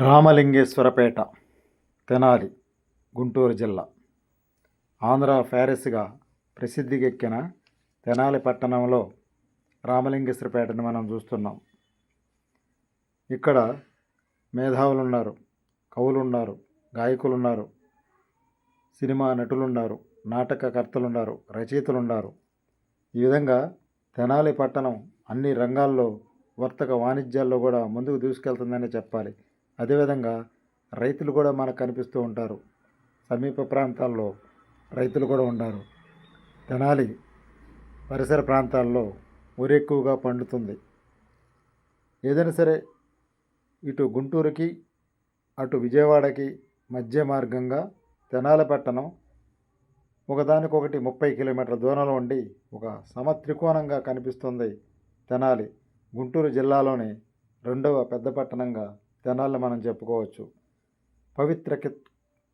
రామలింగేశ్వరపేట తెనాలి గుంటూరు జిల్లా. ఆంధ్ర ప్యారిస్గా ప్రసిద్ధికెక్కిన తెనాలి పట్టణంలో రామలింగేశ్వరపేటను మనం చూస్తున్నాం. ఇక్కడ మేధావులు ఉన్నారు కవులు ఉన్నారు గాయకులు ఉన్నారు సినిమా నటులు ఉన్నారు నాటకకర్తలు ఉన్నారు రచయితలు ఉన్నారు ఈ విధంగా తెనాలి పట్టణం అన్ని రంగాల్లో వర్తక వాణిజ్యాల్లో కూడా ముందుకు దూసుకెళ్తుందనే చెప్పాలి. అదేవిధంగా రైతులు కూడా మనకు కనిపిస్తూ ఉంటారు. సమీప ప్రాంతాల్లో రైతులు కూడా ఉన్నారు తెనాలి పరిసర ప్రాంతాల్లో వరి ఎక్కువగా పండుతుంది. ఏదైనా సరే ఇటు గుంటూరుకి అటు విజయవాడకి మధ్య మార్గంగా తెనాలి పట్టణం ఒకదానికొకటి ముప్పై కిలోమీటర్ల దూరంలో ఉండి ఒక సమత్రికోణంగా కనిపిస్తుంది తెనాలి. గుంటూరు జిల్లాలోని రెండవ పెద్ద పట్టణంగా తెనాలిని మనం చెప్పుకోవచ్చు. పవిత్ర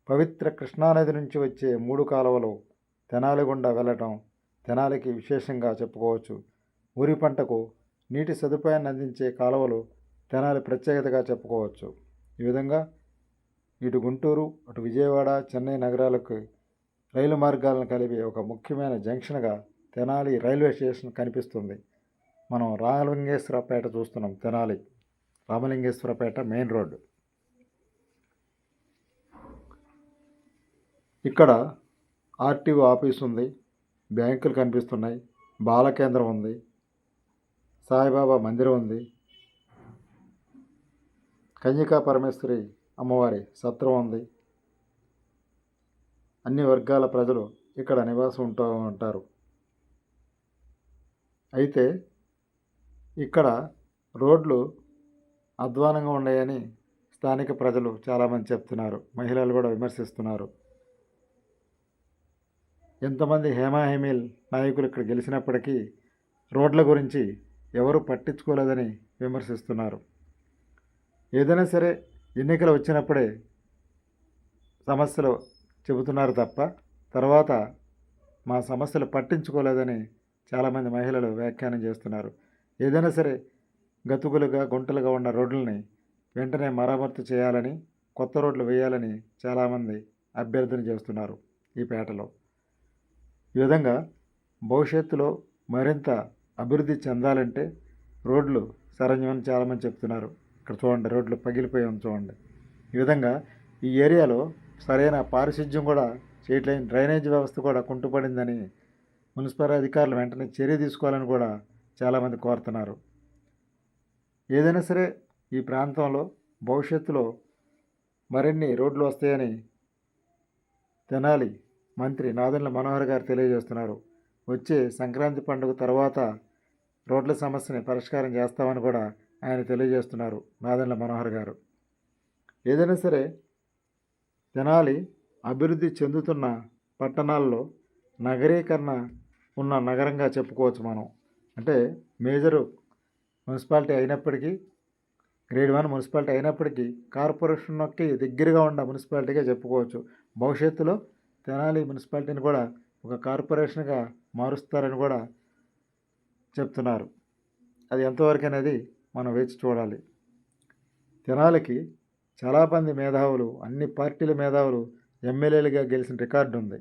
పవిత్ర కృష్ణానది నుంచి వచ్చే మూడు కాలువలు తెనాలి గుండా వెళ్ళటం తెనాలికి విశేషంగా చెప్పుకోవచ్చు. వరి పంటకు నీటి సదుపాయాన్ని అందించే కాలువలు తెనాలి ప్రత్యేకతగా చెప్పుకోవచ్చు. ఈ విధంగా ఇటు గుంటూరు అటు విజయవాడ చెన్నై నగరాలకు రైలు మార్గాలను కలిపి ఒక ముఖ్యమైన జంక్షన్గా తెనాలి రైల్వే స్టేషన్ కనిపిస్తుంది. మనం రామలింగేశ్వరపేట చూస్తున్నాం తెనాలి. Ramalingeswarapeta main road. ఇక్కడ ఆర్టీఓ ఆఫీస్ ఉంది బ్యాంకులు కనిపిస్తున్నాయి బాల కేంద్రం ఉంది సాయిబాబా మందిరం ఉంది కన్యకా పరమేశ్వరి అమ్మవారి సత్రం ఉంది. అన్ని వర్గాల ప్రజలు ఇక్కడ నివాసం ఉంటూ ఉంటారు. అయితే ఇక్కడ రోడ్లు అధ్వానంగా ఉన్నాయని స్థానిక ప్రజలు చాలామంది చెప్తున్నారు. మహిళలు కూడా విమర్శిస్తున్నారు. ఎంతమంది హేమాహేమీల్ నాయకులు ఇక్కడ గెలిచినప్పటికీ రోడ్ల గురించి ఎవరు పట్టించుకోలేదని విమర్శిస్తున్నారు. ఏదైనా సరే ఎన్నికలు వచ్చినప్పుడే సమస్యలు చెబుతున్నారు తప్ప తర్వాత మా సమస్యలు పట్టించుకోలేదని చాలామంది మహిళలు వ్యాఖ్యానం చేస్తున్నారు. ఏదైనా సరే గతుకులుగా గుంటలుగా ఉన్న రోడ్లని వెంటనే మరమ్మతు చేయాలని కొత్త రోడ్లు వేయాలని చాలామంది అభ్యర్థన చేస్తున్నారు ఈ పేటలో. ఈ విధంగా భవిష్యత్తులో మరింత అభివృద్ధి చెందాలంటే రోడ్లు సరంజమని చాలామంది చెప్తున్నారు. ఇక్కడ చూడండి రోడ్లు పగిలిపోయి చూడండి. ఈ విధంగా ఈ ఏరియాలో సరైన పారిశుధ్యం కూడా చేయట్లేని డ్రైనేజ్ వ్యవస్థ కూడా కుంటుపడిందని మున్సిపల్ అధికారులు వెంటనే చర్య తీసుకోవాలని కూడా చాలామంది కోరుతున్నారు. ఏదైనా సరే ఈ ప్రాంతంలో భవిష్యత్తులో మరిన్ని రోడ్లు వస్తాయని తెనాలి మంత్రి నాదెండ్ల మనోహర్ గారు తెలియజేస్తున్నారు. వచ్చే సంక్రాంతి పండుగ తర్వాత రోడ్ల సమస్యని పరిష్కారం చేస్తామని కూడా ఆయన తెలియజేస్తున్నారు నాదెండ్ల మనోహర్ గారు. ఏదైనా సరే తెనాలి అభివృద్ధి చెందుతున్న పట్టణాల్లో నగరీకరణ ఉన్న నగరంగా చెప్పుకోవచ్చు మనం. అంటే మేజరు మున్సిపాలిటీ అయినప్పటికీ గ్రేడ్ వన్ మున్సిపాలిటీ అయినప్పటికీ కార్పొరేషన్కి దగ్గరగా ఉన్న మున్సిపాలిటీగా చెప్పుకోవచ్చు. భవిష్యత్తులో తెనాలి మున్సిపాలిటీని కూడా ఒక కార్పొరేషన్గా మారుస్తారని కూడా చెప్తున్నారు. అది ఎంతవరకు అనేది మనం వేచి చూడాలి. తెనాలికి చాలా మంది మేధావులు అన్ని పార్టీల మేధావులు ఎమ్మెల్యేలుగా గెలిచిన రికార్డు ఉంది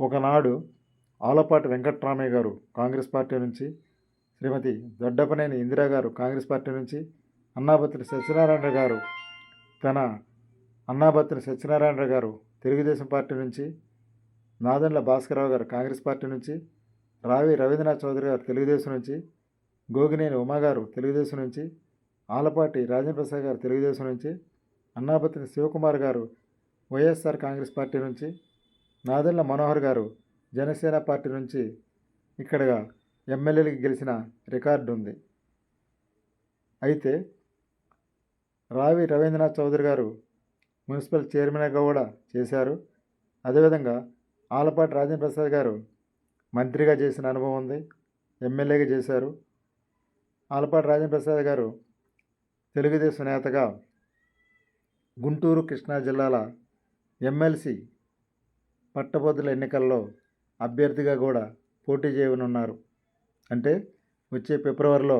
ఒకనాడు ఆలపాటి వెంకట్రామయ్య గారు కాంగ్రెస్ పార్టీ నుంచి శ్రీమతి దొడ్డపనేని ఇందిరా గారు కాంగ్రెస్ పార్టీ నుంచి అన్నాబత్రి సత్యనారాయణ గారు తన అన్నాబత్రి సత్యనారాయణ గారు తెలుగుదేశం పార్టీ నుంచి నాదెండ్ల భాస్కరరావు గారు కాంగ్రెస్ పార్టీ నుంచి రావి రవీంద్రనాథ్ చౌదరి గారు తెలుగుదేశం నుంచి గోగినేని ఉమా గారు తెలుగుదేశం నుంచి ఆలపాటి రాజేంద్ర ప్రసాద్ గారు తెలుగుదేశం నుంచి అన్నాబత్రి శివకుమార్ గారు వైఎస్ఆర్ కాంగ్రెస్ పార్టీ నుంచి నాదెండ్ల మనోహర్ గారు జనసేన పార్టీ నుంచి ఇక్కడగా ఎమ్మెల్యేలకి గెలిచిన రికార్డు ఉంది. అయితే రావి రవీంద్రనాథ్ చౌదరి గారు మున్సిపల్ చైర్మన్గా కూడా చేశారు. అదేవిధంగా ఆలపాటి రాజేంద్ర ప్రసాద్ గారు మంత్రిగా చేసిన అనుభవం ఉంది. ఎమ్మెల్యేగా చేశారు. ఆలపాటి రాజేంద్ర ప్రసాద్ గారు తెలుగుదేశం నేతగా గుంటూరు కృష్ణా జిల్లాల ఎమ్మెల్సీ పట్టభద్రుల ఎన్నికల్లో అభ్యర్థిగా కూడా పోటీ చేయనున్నారు. అంటే వచ్చే ఫిబ్రవరిలో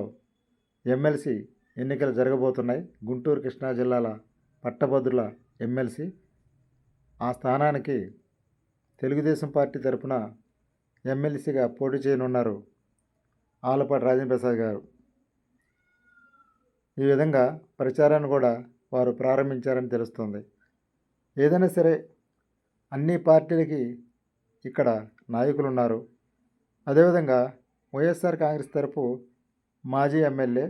ఎమ్మెల్సీ ఎన్నికలు జరగబోతున్నాయి. గుంటూరు కృష్ణా జిల్లాల పట్టభద్రుల ఎమ్మెల్సీ ఆ స్థానానికి తెలుగుదేశం పార్టీ తరపున ఎమ్మెల్సీగా పోటీ చేయనున్నారు ఆలపాటి రాజేంద్ర ప్రసాద్ గారు. ఈ విధంగా ప్రచారాన్ని కూడా వారు ప్రారంభించారని తెలుస్తుంది. ఏదైనా సరే అన్ని పార్టీలకి ఇక్కడ నాయకులు ఉన్నారు అదేవిధంగా వైఎస్ఆర్ కాంగ్రెస్ తరపు మాజీ ఎమ్మెల్యే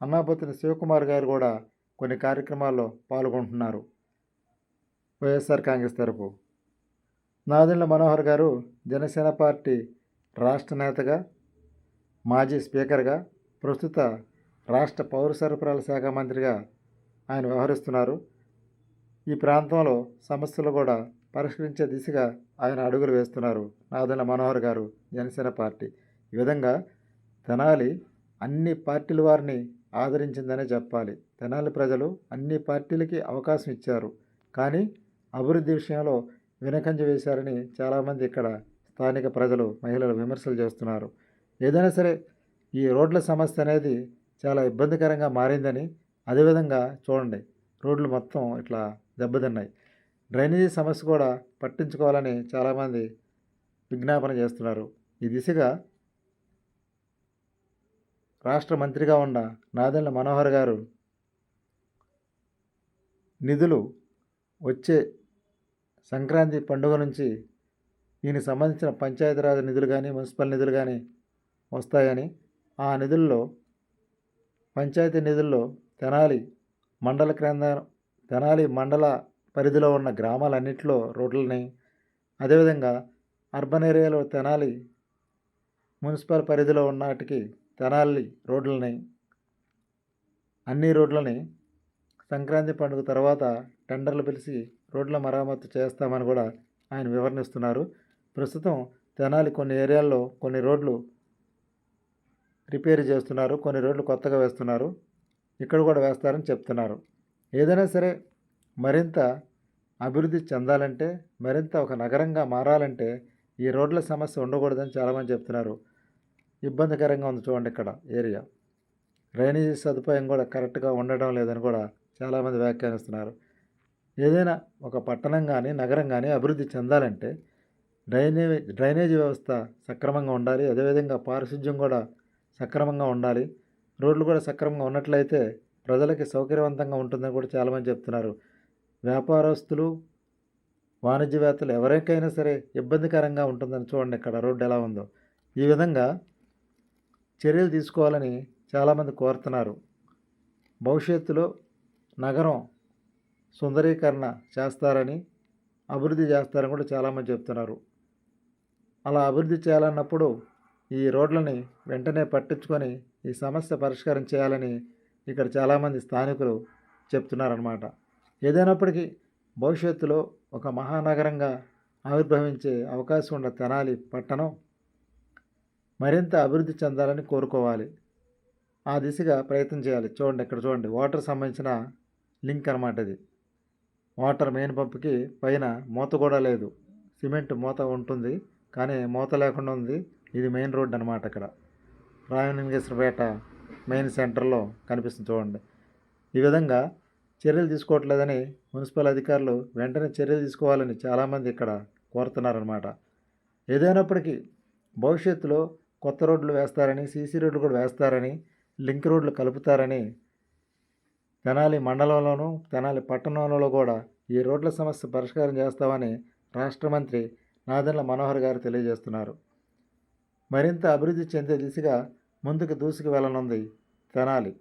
అన్నాపతిని శివకుమార్ గారు కూడా కొన్ని కార్యక్రమాల్లో పాల్గొంటున్నారు. వైఎస్ఆర్ కాంగ్రెస్ తరపు నాదెండ్ల మనోహర్ గారు జనసేన పార్టీ రాష్ట్ర నేతగా మాజీ స్పీకర్గా ప్రస్తుత రాష్ట్ర పౌర సరఫరాల శాఖ మంత్రిగా ఆయన వ్యవహరిస్తున్నారు. ఈ ప్రాంతంలో సమస్యలు కూడా పరిష్కరించే దిశగా ఆయన అడుగులు వేస్తున్నారు. నాదల మనోహర్ గారు జనసేన పార్టీ. ఈ విధంగా తెనాలి అన్ని పార్టీల వారిని ఆదరించిందనే చెప్పాలి. తెనాలి ప్రజలు అన్ని పార్టీలకి అవకాశం ఇచ్చారు. కానీ అభివృద్ధి విషయంలో వెనకంజ వేశారని చాలామంది ఇక్కడ స్థానిక ప్రజలు మహిళలు విమర్శలు చేస్తున్నారు. ఏదైనా సరే ఈ రోడ్ల సమస్య అనేది చాలా ఇబ్బందికరంగా మారిందని అదేవిధంగా చూడండి రోడ్లు మొత్తం ఇట్లా దెబ్బతిన్నాయి. డ్రైనేజీ సమస్య కూడా పట్టించుకోవాలని చాలామంది విజ్ఞాపన చేస్తున్నారు. ఈ దిశగా రాష్ట్ర మంత్రిగా ఉన్న నాదెండ్ల మనోహర్ గారు నిధులు వచ్చే సంక్రాంతి పండుగ నుంచి దీనికి సంబంధించిన పంచాయతీరాజ్ నిధులు కానీ మున్సిపల్ నిధులు కానీ వస్తాయని ఆ నిధుల్లో పంచాయతీ నిధుల్లో తెనాలి మండల కేంద్ర తెనాలి మండల పరిధిలో ఉన్న గ్రామాలన్నింటిలో రోడ్లని అదేవిధంగా అర్బన్ ఏరియాలో తెనాలి మున్సిపల్ పరిధిలో ఉన్నటికి తెనాలి రోడ్లని అన్ని రోడ్లని సంక్రాంతి పండుగ తర్వాత టెండర్లు పిలిచి రోడ్ల మరమ్మతు చేస్తామని కూడా ఆయన వివరణిస్తున్నారు. ప్రస్తుతం తెనాలి కొన్ని ఏరియాల్లో కొన్ని రోడ్లు రిపేర్ చేస్తున్నారు కొన్ని రోడ్లు కొత్తగా వేస్తున్నారు. ఇక్కడ కూడా వేస్తారని చెప్తున్నారు. ఏదైనా సరే మరింత అభివృద్ధి చెందాలంటే మరింత ఒక నగరంగా మారాలంటే ఈ రోడ్ల సమస్య ఉండకూడదని చాలామంది చెప్తున్నారు. ఇబ్బందికరంగా ఉంది చూడండి ఇక్కడ ఏరియా. డ్రైనేజీ సదుపాయం కూడా కరెక్ట్గా ఉండడం లేదని కూడా చాలామంది వ్యాఖ్యానిస్తున్నారు. ఏదైనా ఒక పట్టణం కానీ నగరం కానీ అభివృద్ధి చెందాలంటే డ్రైనేజ్ డ్రైనేజీ వ్యవస్థ సక్రమంగా ఉండాలి. అదేవిధంగా పారిశుద్ధ్యం కూడా సక్రమంగా ఉండాలి. రోడ్లు కూడా సక్రమంగా ఉన్నట్లయితే ప్రజలకి సౌకర్యవంతంగా ఉంటుందని కూడా చాలామంది చెప్తున్నారు. వ్యాపారస్తులు వాణిజ్యవేత్తలు ఎవరికైనా సరే ఇబ్బందికరంగా ఉంటుందని చూడండి ఇక్కడ రోడ్డు ఎలా ఉందో. ఈ విధంగా చర్యలు తీసుకోవాలని చాలామంది కోరుతున్నారు. భవిష్యత్తులో నగరం సుందరీకరణ చేస్తారని అభివృద్ధి చేస్తారని కూడా చాలామంది చెప్తున్నారు. అలా అభివృద్ధి చేయాలన్నప్పుడు ఈ రోడ్లని వెంటనే పట్టించుకొని ఈ సమస్య పరిష్కారం చేయాలని ఇక్కడ చాలామంది స్థానికులు చెప్తున్నారన్నమాట. ఏదైనప్పటికీ భవిష్యత్తులో ఒక మహానగరంగా ఆవిర్భవించే అవకాశం ఉన్న తెనాలి పట్టణం మరింత అభివృద్ధి చెందాలని కోరుకోవాలి. ఆ దిశగా ప్రయత్నం చేయాలి. చూడండి ఇక్కడ చూడండి. వాటర్ సంబంధించిన లింక్ అనమాట ఇది. వాటర్ మెయిన్ పంప్కి పైన మూత కూడా లేదు. సిమెంట్ మూత ఉంటుంది కానీ మూత లేకుండా ఉంది. ఇది మెయిన్ రోడ్ అనమాట ఇక్కడ. రాయలింగేశ్వరపేట మెయిన్ సెంటర్లో కనిపిస్తుంది చూడండి. ఈ విధంగా చర్యలు తీసుకోవట్లేదని మున్సిపల్ అధికారులు వెంటనే చర్యలు తీసుకోవాలని చాలామంది ఇక్కడ కోరుతున్నారనమాట ఏదైనప్పటికీ భవిష్యత్తులో కొత్త రోడ్లు వేస్తారని సీసీ రోడ్లు కూడా వేస్తారని లింక్ రోడ్లు కలుపుతారని తెనాలి మండలంలోనూ తెనాలి పట్టణంలో కూడా ఈ రోడ్ల సమస్య పరిష్కారం చేస్తామని రాష్ట్ర మంత్రి నాదెండ్ల మనోహర్ గారు తెలియజేస్తున్నారు. మరింత అభివృద్ధి చెందే దిశగా ముందుకు దూసుకు వెళ్ళనుంది తెనాలి.